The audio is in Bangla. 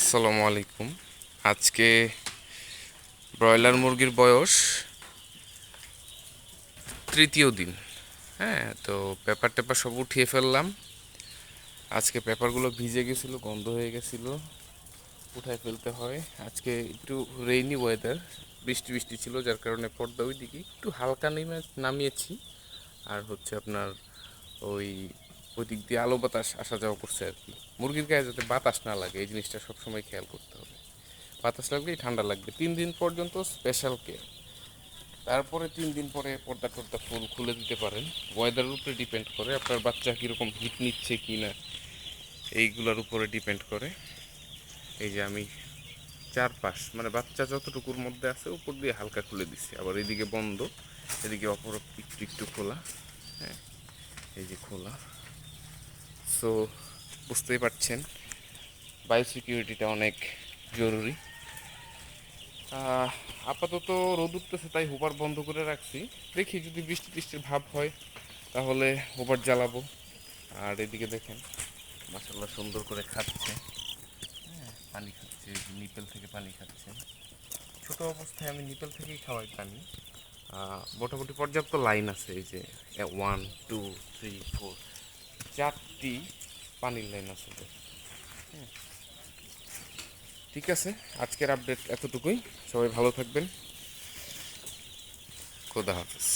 আসসালামু আলাইকুম। আজকে ব্রয়লার মুরগির বয়স তৃতীয় দিন। হ্যাঁ তো পেপার টেপার সব উঠিয়ে ফেললাম। আজকে পেপারগুলো ভিজে গেছিল, গন্ধ হয়ে গেছিল, উঠায় ফেলতে হয়। আজকে একটু রেইনি ওয়েদার বৃষ্টি বৃষ্টি ছিল, যার কারণে পর্দা ওই দিকে একটু হালকা নেমে নামিয়েছি। আর হচ্ছে আপনার ওই ওই দিক দিয়ে আলো বাতাস আসা যাওয়া করছে আর কি। মুরগির গায়ে যাতে বাতাস না লাগে, এই জিনিসটা সবসময় খেয়াল করতে হবে। বাতাস লাগলেই ঠান্ডা লাগবে। তিন দিন পর্যন্ত স্পেশাল কেয়ার তারপরে তিন দিন পরে পর্দা টর্দা ফুল খুলে দিতে পারেন। ওয়েদারের উপরে ডিপেন্ড করে আপনার বাচ্চা কীরকম হিট নিচ্ছে কি না, এইগুলোর উপরে ডিপেন্ড করে। এই যে আমি চারপাশ মানে বাচ্চা যতটুকুর মধ্যে আছে, উপর দিয়ে হালকা খুলে দিচ্ছি আবার এদিকে বন্ধ, এদিকে অপর একটু একটু খোলা হ্যাঁ এই যে খোলা। সো বুঝতেই পারছেন বায়োসিকিউরিটিটা অনেক জরুরি। আপাতত রোদ উঠতেছে তাই হোবার বন্ধ করে রাখছি। দেখি যদি বৃষ্টি টিষ্টির ভাব হয় তাহলে হোবার জ্বালাবো। আর এদিকে দেখেন মাসাল্লাহ সুন্দর করে খাচ্ছে। হ্যাঁ, পানি খাচ্ছে নিপেল থেকে পানি খাচ্ছে। ছোট অবস্থায় আমি নিপেল থেকেই খাওয়াই পানি। মোটামুটি পর্যাপ্ত লাইন আছে এই যে ওয়ান টু থ্রি ফোর চারটি পানির লাইন আছে ঠিক আছে আজকের আপডেট এতটুকুই। সবাই ভালো থাকবেন। খোদা হাফেজ।